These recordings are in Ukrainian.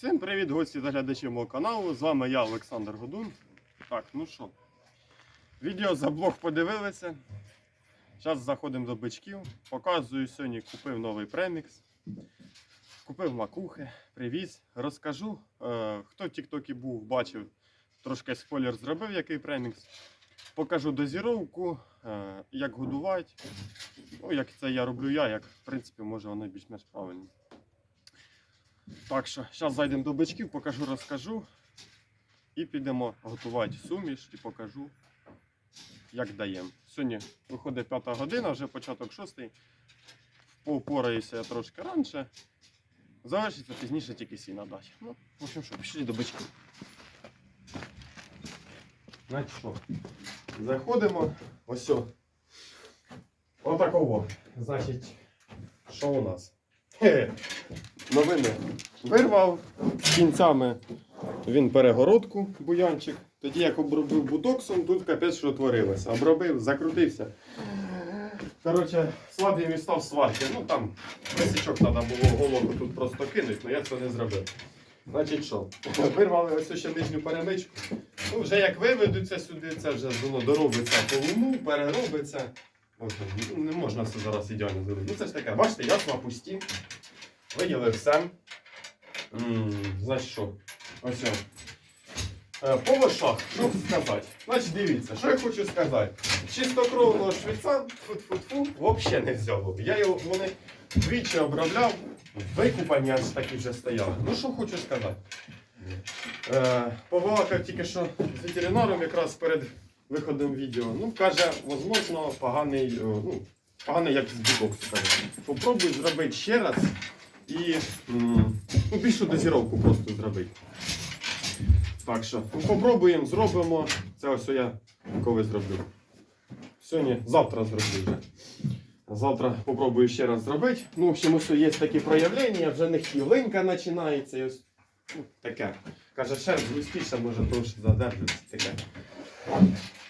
Всім привіт, гості та глядачі мого каналу. З вами я, Олександр Годун. Так, ну що, відео за блог подивилися. Зараз заходимо до бичків. Показую сьогодні, купив новий премікс. Купив макухи, привіз. Розкажу. Е, хто в Тіктокі був, бачив, трошки спойлер зробив, який премікс. Покажу дозіровку, е, як годувати. Ну, як це я роблю я, як в принципі може воно більш-менш правильно. Так що, зараз зайдемо до бичків, покажу, розкажу. І підемо готувати суміш і покажу, як даємо. Сьогодні виходить п'ята година, вже початок шостий. Попораюся я трошки раніше. Залишиться пізніше тільки сіна дати. Ну, в общем, що, пішли до бичків. Значить що? Заходимо. Ось. о. Отакого. Значить, що у нас? Новини вирвав кінцями він перегородку, буянчик. Тоді як обробив бутоксом, тут капець що творилося. Обробив, закрутився. Коротше, слабий він став сварки. Ну там висічок треба було голову тут просто кинути, але я це не зробив. Значить що? Вирвали ось ще нижню перемичку. Ну, вже як виведуться сюди, це вже доробиться по луну, переробиться. Ну, не можна все зараз ідеально зробити. Ну це ж таке, бачите, ясла пусті. Виділив все. Значить що? Ось. Е, По вошах, що сказати? Значить, дивіться, що я хочу сказати. Чистокровного швейця, фу-фу-фу, взагалі не взяв. Я його вони двічі обробляв, викупані аж такі вже стояли. Ну що хочу сказати. Е, Побалакав тільки що з ветеринаром якраз перед виходом відео. Ну, каже, можливо, поганий, ну, поганий якість. Каже. Попробуй зробити ще раз і ну, більшу дозіровку просто зробити. Так що, ну, попробуємо, зробимо. Це ось я коли зроблю. Сьогодні, завтра зроблю вже. Завтра попробую ще раз зробити. Ну, в общем, ось є такі проявлення, вже не хілинка починається. і Ось, ну, таке. Каже, шерсть густіше, може трошки задержатися. Таке.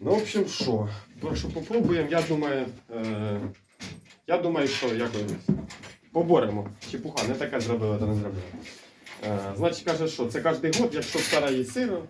Ну, в общем, що? Що попробуємо, я думаю, е, я думаю, що якось поборемо. Чепуха, не таке зробили, то не зробили. Е, значить, каже, що це кожен год, якщо в сараї сиро,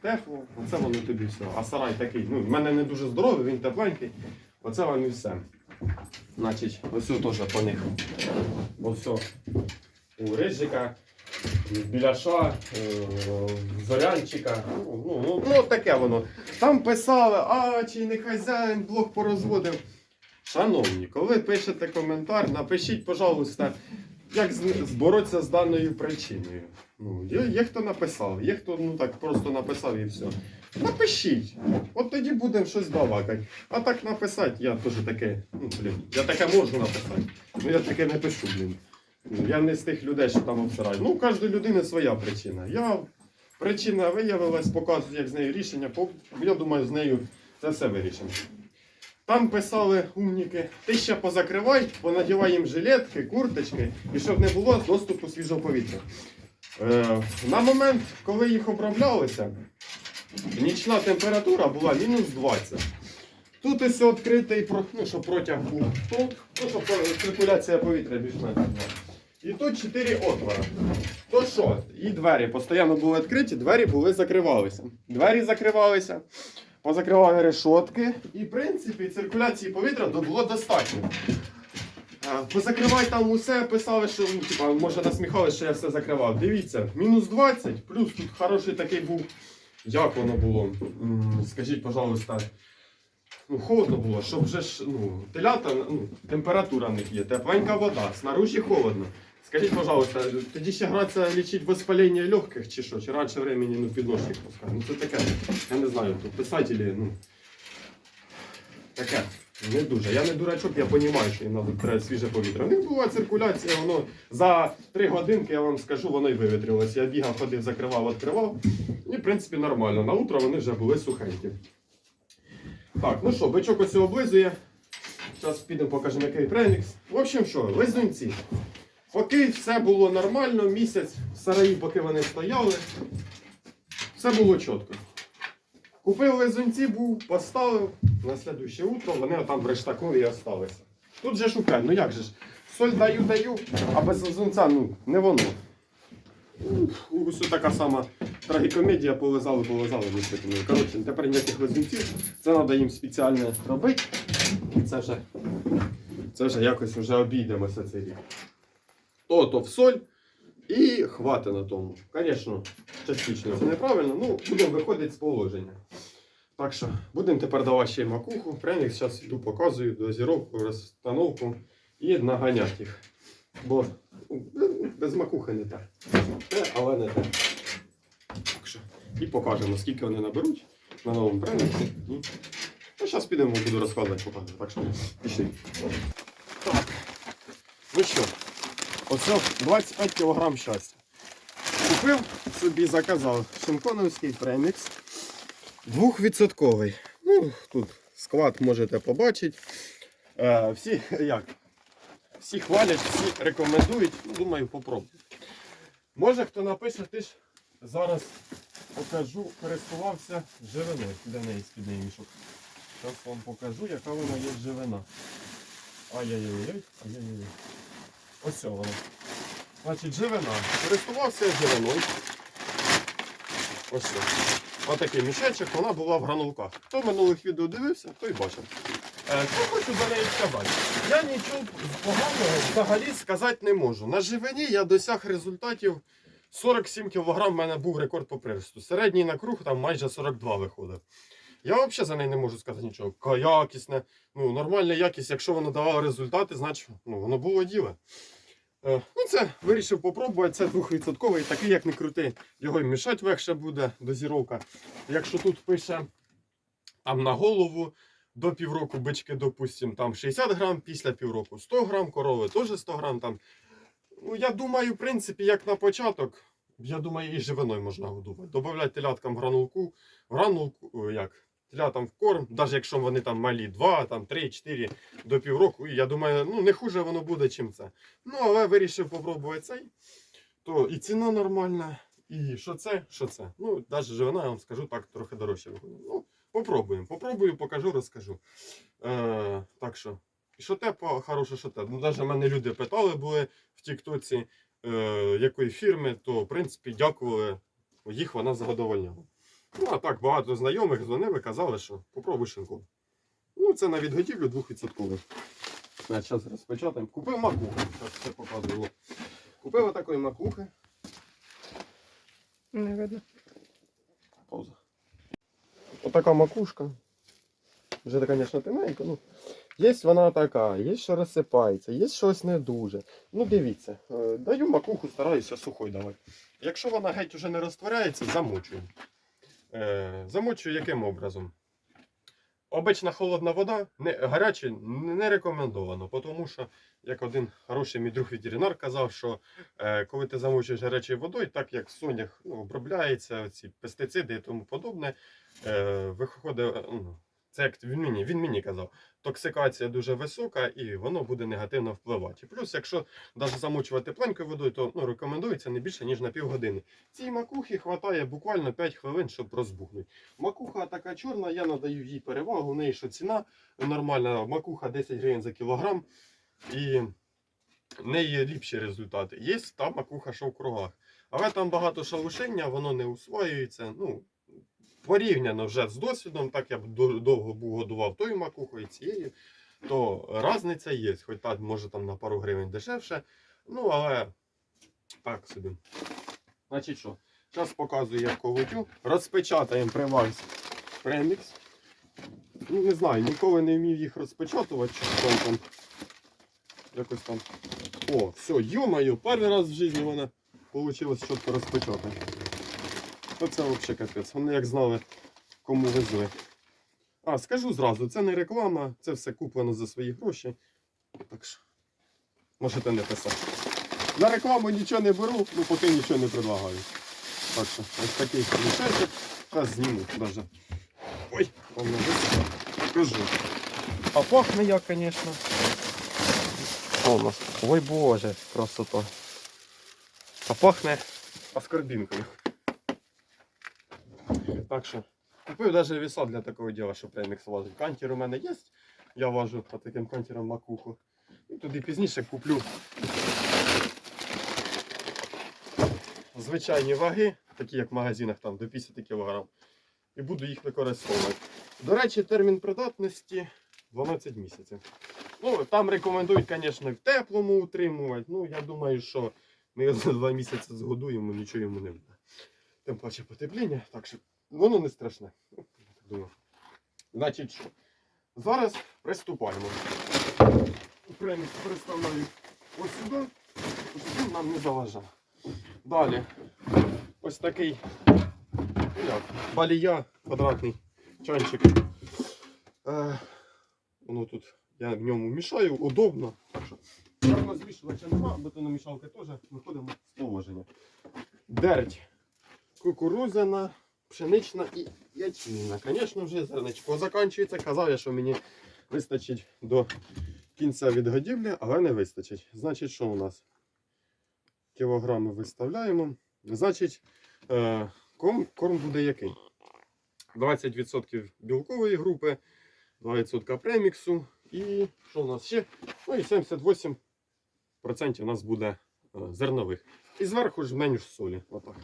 тепло, оце воно тобі все. А сарай такий, ну, в мене не дуже здоровий, він тепленький. Оце вам і все. Значить, ось теж по них. Ось у Рижика, біляша, е, зорянчика. Ну, ну, ну, ну, таке воно. Там писали, а чи не хазяїн блог порозводив. Шановні, коли пишете коментар, напишіть, пожалуйста, як зборотися з даною причиною. Ну, є, є хто написав, є хто ну так просто написав і все. Напишіть. От тоді будемо щось балакати. А так написати, я теж таке, ну блін, я таке можу написати. Ну я таке не пишу, блін. Я не з тих людей, що там обсирають. Ну, у кожної людини своя причина. Я причина виявилась, показую, як з нею рішення. Я думаю, з нею це все вирішимо. Там писали умніки, ти ще позакривай, понадівай їм жилетки, курточки, і щоб не було доступу свіжого повітря. Е, на момент, коли їх оброблялися, нічна температура була мінус 20. Тут ось відкритий, про- ну, щоб протяг був тут, ну, щоб циркуляція повітря більш-менш була. І тут 4 отвори. То що? І двері постійно були відкриті, двері були закривалися. Двері закривалися, позакривали решотки, і в принципі циркуляції повітря було достатньо. Позакривай там усе, писали, що ну, типа, може насміхали, що я все закривав. Дивіться, мінус 20, плюс тут хороший такий був. Як воно було? Скажіть, пожалуйста, ну, холодно було, щоб вже ж ну, телята, ну, температура в них є, тепленька вода, снаружи холодно. Скажіть, пожалуйста, тоді ще гратися лічить воспалення легких чи що, чи раніше времени ну, підножки пускати. Ну це таке, я не знаю, тут писателі, ну. Таке. Не дуже. Я не дурачок, я розумію, що їм треба свіже повітря. У них була циркуляція, воно за три годинки, я вам скажу, воно і вивітрилось. Я бігав, ходив, закривав, відкривав. І, в принципі, нормально. На утро вони вже були сухенькі. Так, ну що, бичок ось облизує. Зараз підемо покажемо, який премікс. В общем, що, лизунці. Поки все було нормально, місяць сараї, поки вони стояли, все було чітко. Купив лизунці, був, поставив, на слідуще утро вони там в рештакові і осталися. Тут же шукай, ну як же ж, соль даю, даю, а без лизунця, ну, не воно. Ух, Ось така сама трагікомедія, полизали, полизали. Коротше, тепер ніяких лизунців, це треба їм спеціально робити. І це вже, це вже якось вже обійдемося цей рік. То, то в соль і хватить на тому. Звісно, частично це неправильно, ну будемо виходити з положення. Так що будемо тепер давати ще й макуху. Пряник зараз йду показую дозіровку, розстановку і наганяти їх. Бо ну, без макухи не те. Але не те. Так що, і покажемо, скільки вони наберуть на новому прянику. Ну, зараз підемо, буду розкладати, показувати. Так що пішли. Так. Ну що, оце 25 кг щастя. Купив собі, заказав шинконовський премікс. Двохвідсотковий. Ну, тут склад можете побачити. Е, всі як? Всі хвалять, всі рекомендують. Ну, Думаю, попробую. Може хто напише, ти ж зараз покажу, користувався живиною. Де неї спідний мішок. Зараз вам покажу, яка вона є живина. Ай-яй-яй, ай-яй-яй. Ось вона. Значить, живина. Користувався я живиною. Ось це. Отакий мішечок, вона була в гранулках. Хто минулих відео дивився, той бачив. Е, Що хочу за неї сказати? Я нічого поганого взагалі сказати не можу. На живині я досяг результатів 47 кг в мене був рекорд по приросту. Середній на круг там майже 42 виходив. Я взагалі за неї не можу сказати нічого. Якісне, ну, нормальна якість, якщо воно давало результати, значить ну, воно було діле. Е, Ну, це вирішив попробувати. Це 2%, такий, як не крути, його мішати легше буде дозіровка. Якщо тут пише там на голову до півроку бички, допустимо, там 60 грам, після півроку 100 грам, корови теж 100 грам. Там. Ну, я думаю, в принципі, як на початок, я думаю, і живиною можна годувати. Добавляти теляткам гранулку, гранулку, як, телятам в корм, навіть якщо вони там малі 2, там 3, 4 до півроку, і я думаю, ну не хуже воно буде, чим це. Ну, але вирішив попробувати цей. То і ціна нормальна, і що це, що це. Ну, навіть живина, я вам скажу, так трохи дорожче виходить. Ну, попробуємо. Попробую, покажу, розкажу. Е, так що, що те хороше, що те. Ну, навіть мене люди питали були в Тіктоці, е, якої фірми, то в принципі дякували, їх вона задовольняла. Ну, а так, багато знайомих дзвонили, казали, що попробуй шинку. Ну, це на відготівлю 2%. Зараз розпечатаємо. Купив макуху. Зараз все показую. Купив отакої макухи. Не видно. Пауза. Отака макушка. Вже, звісно, тоненька. Ну, є вона така, є що розсипається, є щось не дуже. Ну, дивіться, е, даю макуху, стараюся сухою давати. Якщо вона геть уже не розтворяється, замочую. Е, замочую яким образом? Обична холодна вода, не, гаряча не рекомендовано, тому що, як один хороший мій друг ветеринар казав, що е, коли ти замочуєш гарячою водою, так як сонях ну, обробляється, ці пестициди і тому подобне, е, виходить, ну, це як він мені, він мені казав, токсикація дуже висока і воно буде негативно впливати. Плюс, якщо навіть замочувати тепленькою водою, то ну, рекомендується не більше, ніж на півгодини. Цій макухи вистачає буквально 5 хвилин, щоб розбухнути. Макуха така чорна, я надаю їй перевагу, у неї що ціна нормальна, макуха 10 гривень за кілограм. І в неї ліпші результати. Є та макуха, що в кругах. Але там багато шалушення, воно не усвоюється. Ну, порівняно вже з досвідом, так я б до- довго був годував тою макухою цією, то різниця є. Хоч так, може там на пару гривень дешевше. Ну, але так собі. Значить що, зараз показую, як колотю. Розпечатаємо привальс премікс. Ну, не знаю, ніколи не вмів їх розпечатувати, що там. Якось там. О, все, йо-моє, перший раз в житті вона вийшло чітко розпечатати. Оце взагалі капець. Вони як знали, кому везли. А, скажу зразу, це не реклама, це все куплено за свої гроші. Так що, можете не писати. На рекламу нічого не беру, ну поки нічого не предлагаю. Так що, ось такий мішечок. Зараз зніму даже. Ой, вам не високо. А пахне як, звісно. Що у нас? Ой боже, красота. А пахне аскорбінкою. Так що, купив навіть віса для такого діла, щоб премікс важив. Кантір у мене є. Я важу по таким кантіром макуху. І туди пізніше куплю. звичайні ваги, такі як в магазинах там до 50 кг, і буду їх використовувати. До речі, термін придатності 12 місяців. Ну, там рекомендують, звісно, в теплому утримувати. Ну, я думаю, що ми за 2 місяці згодуємо, нічого йому не буде. Тим паче потепління, так що воно не страшне. Думаю. Значить, що? Зараз приступаємо. Премікс переставляю ось сюди, ось сюди нам не заважає. Далі ось такий як, балія, квадратний чайчик. Е, воно тут, я в ньому мішаю, удобно. Термозмішувача нема, бетономішалки теж виходимо з положення. Дерть кукурузяна, пшенична і ячмінна. Звісно, вже зерничко закінчується. Казав я, що мені вистачить до кінця відгодівлі, але не вистачить. Значить, що у нас? Кілограми виставляємо. Значить, е, корм, буде який? 20% білкової групи, 2% преміксу і що у нас ще? Ну і 78% у нас буде е, зернових. І зверху ж менш солі. Отак.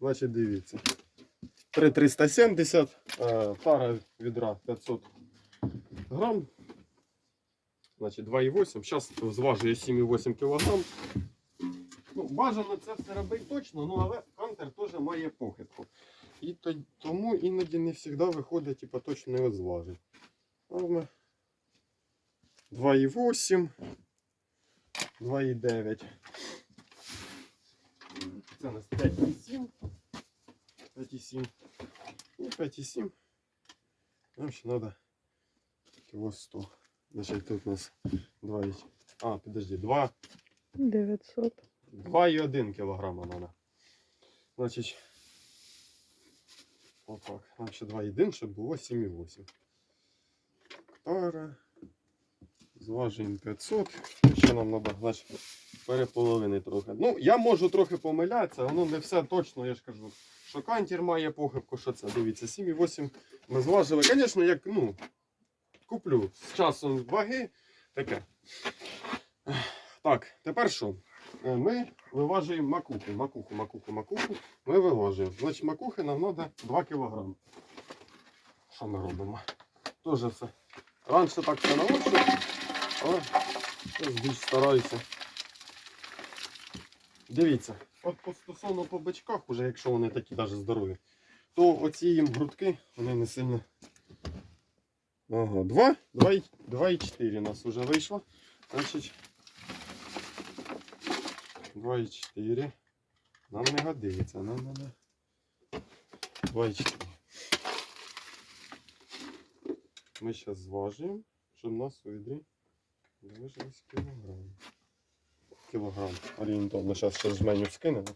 Значить, дивіться. 3,370, е, пара відра 500 грам. Значить 2,8. Зараз зважує 7,8 кг. Ну, бажано це все робити точно, ну але кантер теж має похибку. І то, тому іноді не завжди виходить типу, точно його зважити. Але 2,8, 2,9. Це у нас 5,7. 5,7. І 5,7. Нам ще треба кіло 100. Значить тут у нас 2, а, підожди, 2, 900. 2,1 кілограма треба. Значить, отак. Нам ще 2,1, щоб було 7,8. Тара. Зважуємо 500. Ще нам треба, значить, переполовини трохи. Ну, я можу трохи помилятися, воно не все точно, я ж кажу. Що кантір має похибку, що це. Дивіться, 7,8 ми зважили. Звісно, як, ну, куплю з часом ваги. Таке. Так, тепер що? Е, Ми виважуємо макуху, макуху, макуху, макуху. Ми виважуємо. Значить, макухи нам треба 2 кг. Що ми робимо? Тоже все. Раніше так все наочно, але більш стараюся. Дивіться, от по стосовно по бичках, уже якщо вони такі навіть здорові, то оці їм грудки, вони не сильно. Ага, 2, 2, 2,4 у нас вже вийшло. Значить, 2,4. Нам не годиться, нам надо 2,4. Ми зараз зважуємо, щоб у нас у відрі залишилось кілограм. Кілограм орієнтовно. Зараз ще з меню скинемо.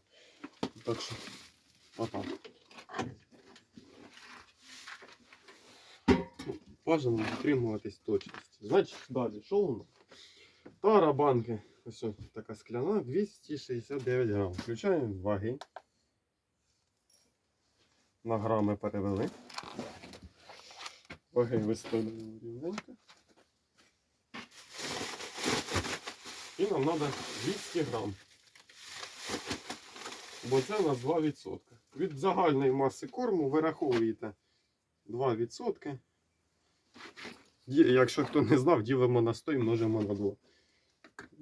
Так що, отак. Бажано дотримуватись точності. Значить, далі, що у нас? Тара банки. Ось така скляна, 269 грам. Включаємо ваги. На грами перевели. Ваги виставляємо рівненько. І нам треба 200 грам. Бо це у нас 2%. Від загальної маси корму вираховуєте 2%. Якщо хто не знав, ділимо на 100 і множимо на 2.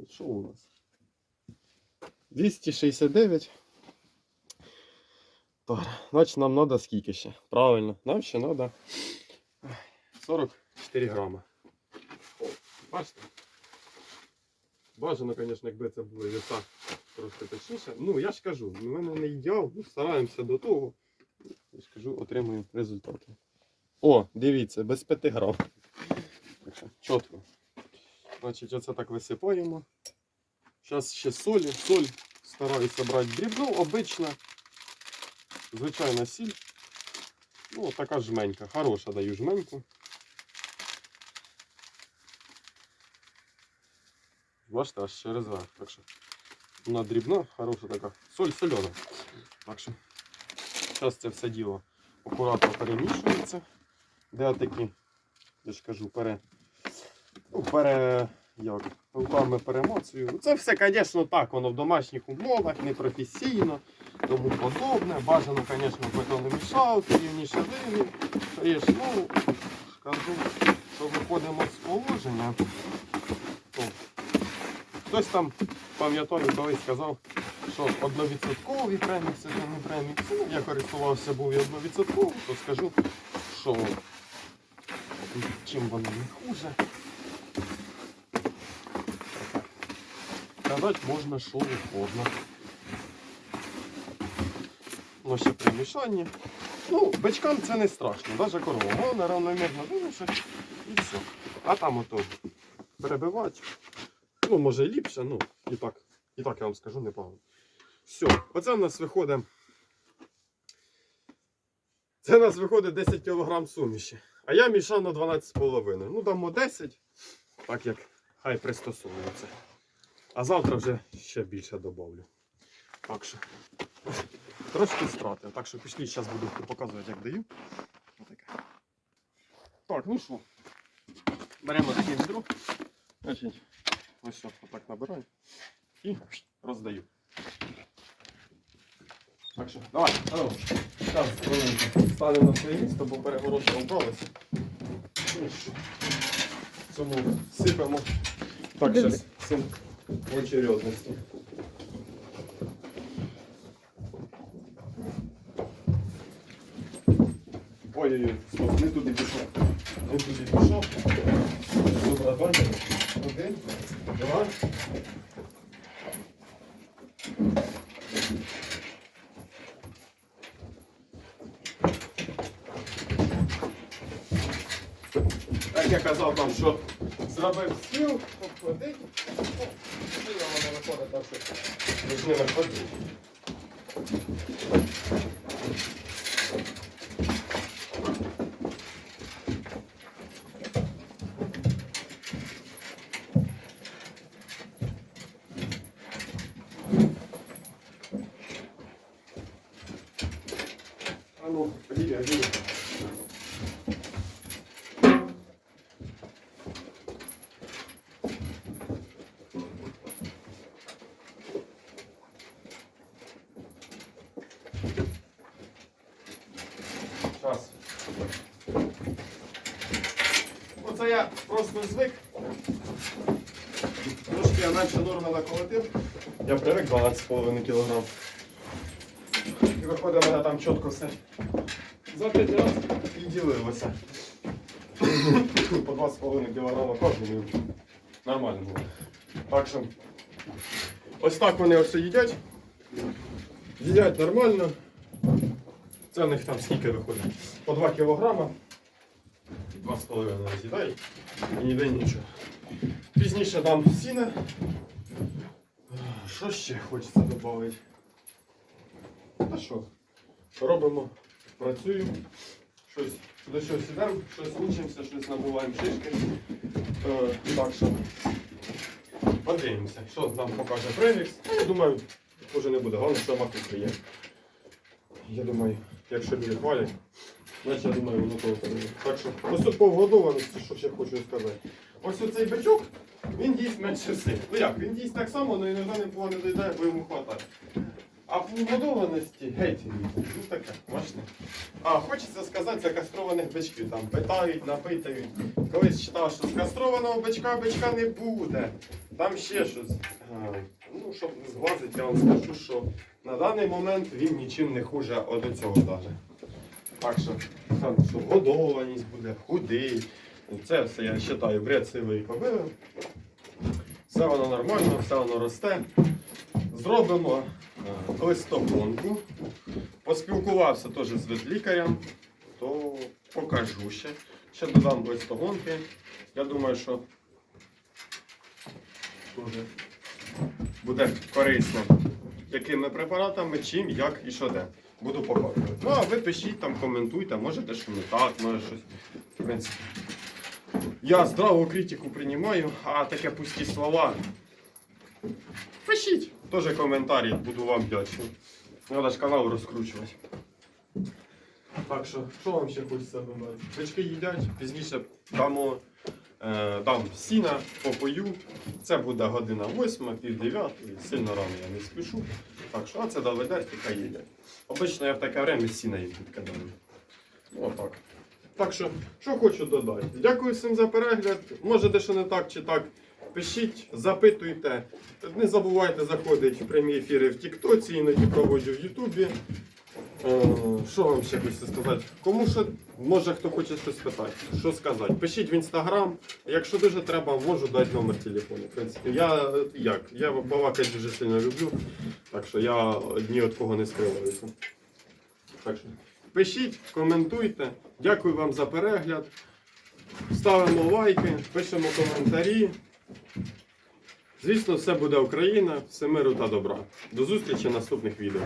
Що у нас? 269. Так, значить нам треба скільки ще? Правильно, нам ще треба 44 грама. Бачите? Бажано, звісно, якби це були віса трошки точніше. Ну, я ж кажу, в мене не ідеал, ну, стараємося до того. Я ж кажу, отримуємо результати. О, дивіться, без 5 грам. Чітко. Значить, оце так висипаємо. Зараз ще солі. Соль стараюся брати дрібну, обична. Звичайна сіль. Ну, така жменька. Хороша даю жменьку. Бачите, аж через верх. Так що вона дрібна, хороша така. Соль сольона. Так що зараз це все діло акуратно перемішується. Де такі, я ж кажу, пере, ну, пере, як руками перемоцюю. Це все, звісно, так, воно в домашніх умовах, непрофесійно, тому подобне. Бажано, звісно, бетономішалки, рівні. Тобто, ну, скажу, що виходимо з положення. Хтось там, пам'ятаю, колись сказав, що одновідсоткові премікси, це не премікси. Ну, я користувався був і одновідсотково, то скажу, що чим вони не хуже. Казати можна, що угодно. Ну, ще при. Ну, бичкам це не страшно, навіть корова. Головне равномірно вимішать і все. А там ото перебивати. Ну, може і ліпше, ну, і так, і так я вам скажу непогано. Все, оце в нас виходить. Це в нас виходить 10 кг суміші. А я мішав на 12,5. Ну, дамо 10, так як хай пристосовується. А завтра вже ще більше додавлю. Так що трошки стратив. Так що пішли, зараз буду показувати, як даю. Отаке. Так, ну що, беремо таке відро. Значить, ось що, отак набираю і роздаю. Так що, давай, ану, зараз ставимо на своє місто, бо перегородка вбралася. Ну Цьому сипемо. Так, зараз цим очередності. Ой-ой-ой, стоп, не туди пішов. Не туди пішов. Добре, бачите? Один, два. Так я казав там, що зробив стіл, обходить. Сильно воно виходить так, що не виходить. Я просто звик. Трошки я менше норми наколотив. Я привик 12,5 кг. І виходить, мене там чітко все. За 5 разів і ділилося. По 2,5 кг кожен. Нормально було. Так що ось так вони ось їдять. Їдять нормально. Це в них там скільки виходить? По 2 кілограма. 2,5 з'їдають і ніде нічого. Пізніше дам сіна. Що ще хочеться додати? Та що? Робимо, працюємо, щось до чогось ідемо, щось учимося, щось набуваємо шишки. Е, так що подивимося, що нам покаже премікс. Та, Я думаю, вже не буде. Головне, що макухи є. Я думаю, якщо люди хвалять, значить я думаю, воно того буде. Так що поступово годованості, що ще хочу сказати. Ось оцей бичок, він їсть менше всіх. Ну як, він їсть так само, але іноді непогано доїдає, бо йому хватає. А в годованості геть. Ну таке, бачите. А хочеться сказати за кастрованих бичків. Там питають, напитують. Колись читав, що з кастрованого бичка бичка не буде. Там ще щось. А, Ну, щоб не зглазити, я вам скажу, що на даний момент він нічим не хуже от цього даже. Так що, там, що годованість буде, худий. Це все я вважаю бред сивої кобили. Все воно нормально, все воно росте. Зробимо е, листогонку. Поспілкувався теж з ветлікарем, то покажу ще. Ще додам листогонки. Я думаю, що буде корисно. Якими препаратами, чим, як і що де. Буду показувати. Ну, а ви пишіть там, коментуйте, можете, що не так, може щось. В принципі. Я здраву критику приймаю, а таке пусті слова. Пишіть. Теж коментарі, буду вам вдячний. Треба ж канал розкручувати. Так що, що вам ще хочеться додати? Бички їдять, пізніше дамо Е, дам сіна, попою. Це буде година восьма, пів дев'ятої. Сильно рано я не спішу. Так що, а це доведуть і хай їдять. Обично я в таке время сіна їм підкидаю. Ну, отак. Так що, що хочу додати. Дякую всім за перегляд. Може, що не так чи так. Пишіть, запитуйте. Не забувайте заходити в прямі ефіри в Тіктоці, іноді проводжу в Ютубі. Е, Що вам ще хочеться сказати? Кому що, може хто хоче щось спитати, що сказати? Пишіть в інстаграм. Якщо дуже треба, можу дати номер телефону. В принципі, я е, як? Я балакати дуже сильно люблю, так що я ні від кого не скриваюся. Так що пишіть, коментуйте. Дякую вам за перегляд. Ставимо лайки, пишемо коментарі. Звісно, все буде Україна, все миру та добра. До зустрічі в наступних відео.